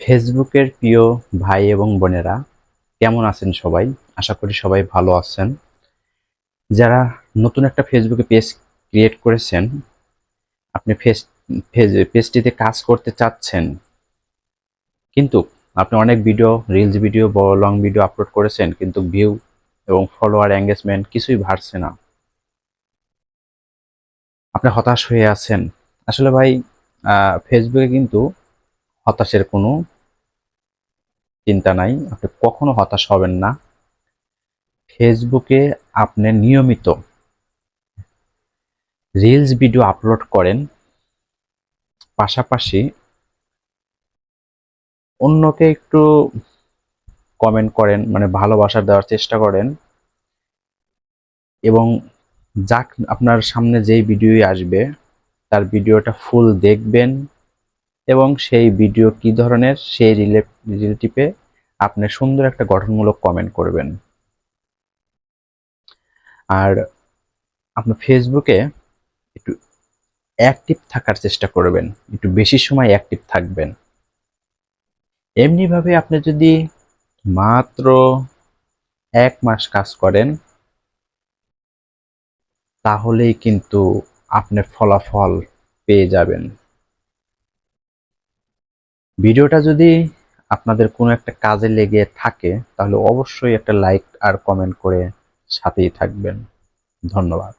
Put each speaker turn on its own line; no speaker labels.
ফেসবুকের প্রিয় ভাই এবং বোনেরা, কেমন আছেন সবাই? আশা করি সবাই ভালো আছেন। যারা নতুন একটা ফেসবুকে পেজ ক্রিয়েট করেছেন, আপনি ফেস পেজটিতে কাজ করতে চাচ্ছেন, কিন্তু আপনি অনেক ভিডিও রিলস ভিডিও বড় লং ভিডিও আপলোড করেছেন, কিন্তু ভিউ এবং ফলোয়ার এঙ্গেজমেন্ট কিছুই বাড়ছে না। আপনি হতাশ হয়ে আছেন। আসলে ভাই ফেসবুকে কিন্তু হতাশের কোনো চিন্তা নাই। আপনি কখনো হতাশ হবেন না। ফেসবুকে আপনি নিয়মিত রিলস ভিডিও আপলোড করেন। পাশাপাশি অন্যকে একটু কমেন্ট করেন মানে ভালোবাসা দেওয়ার চেষ্টা করেন। এবং যাক, আপনার সামনে যেই ভিডিওই আসবে, তার ভিডিওটা ফুল দেখবেন। এবং সেই ভিডিও কি ধরনের, সেই রিলেটিভে আপনি সুন্দর একটা গঠনমূলক কমেন্ট করবেন। আর আপনার ফেসবুকে একটু অ্যাক্টিভ থাকার চেষ্টা করবেন, একটু বেশি সময় অ্যাক্টিভ থাকবেন। এমনিভাবে আপনি যদি মাত্র এক মাস কাজ করেন, তাহলেই কিন্তু আপনি ফলাফল পেয়ে যাবেন। ভিডিওটা যদি আপনাদের কোনো একটা কাজে লেগে থাকে, তাহলে অবশ্যই একটা লাইক আর কমেন্ট করে সাথেই থাকবেন। ধন্যবাদ।